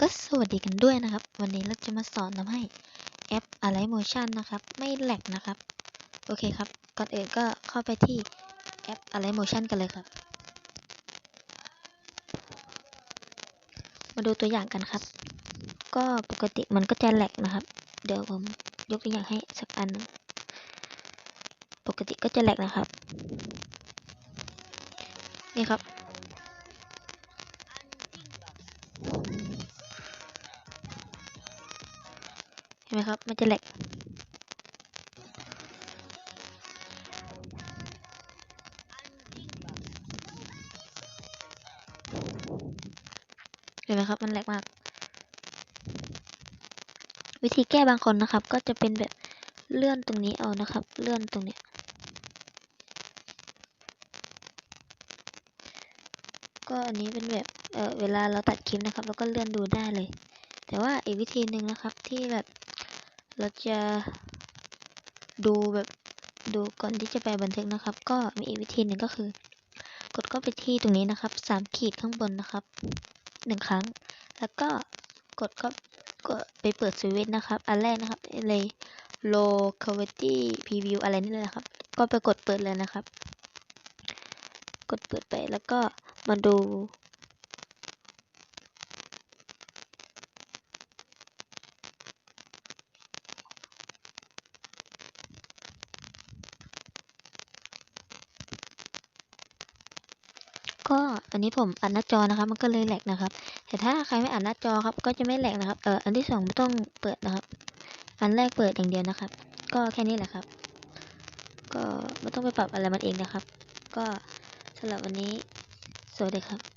ก็สวัสดีกันด้วยนะครับ วันนี้เราจะมาสอนทำให้แอป Align Motion นะครับ ไม่แหลกนะครับ โอเคครับ ก่อนอื่นก็เข้าไปที่แอป Align Motion กันเลยครับ มาดูตัวอย่างกันครับ ก็ปกติมันก็จะแหลกนะครับ เดี๋ยวผมยกตัวอย่างให้สักอัน ปกติก็จะแหลกนะครับ นี่ครับ เห็นไหมครับ มันจะแหลกเห็นไหมครับ มันแหลกมาก วิธีแก้บางคนนะครับ ก็จะเป็นแบบเลื่อนตรงนี้เอานะครับ เลื่อนตรงเนี้ยก็อันนี้เป็นแบบเออเวลาเราตัดคลิปนะครับเราก็เลื่อนดูได้เลย แต่ว่าอีกวิธีหนึ่งนะครับที่แบบ เราจะดูแบบดูก่อนที่จะไปบันทึกนะครับ ก็มีอีกวิธีหนึ่งก็คือ กดเข้าไปที่ตรงนี้นะครับสามขีดข้างบนนะครับหนึ่งครั้ง แล้วก็กดเข้ากดไปเปิดสวิตช์นะครับ อันแรกนะครับเลย low quality preview อะไรนี่เลยนะครับ ก็ไปกดเปิดเลยนะครับ กดเปิดไปแล้วก็มาดู ก็อันนี้ผมอัดหน้าจอนะครับ มันก็เลยแหลกนะครับ แต่ถ้าใครไม่อัดหน้าจอครับ ก็จะไม่แหลกนะครับ เอออันที่สองไม่ต้องเปิดนะครับ อันแรกเปิดอย่างเดียวนะครับ ก็แค่นี้แหละครับ ก็ไม่ต้องไปปรับอะไรมันเองนะครับ ก็สำหรับวันนี้สวัสดีครับ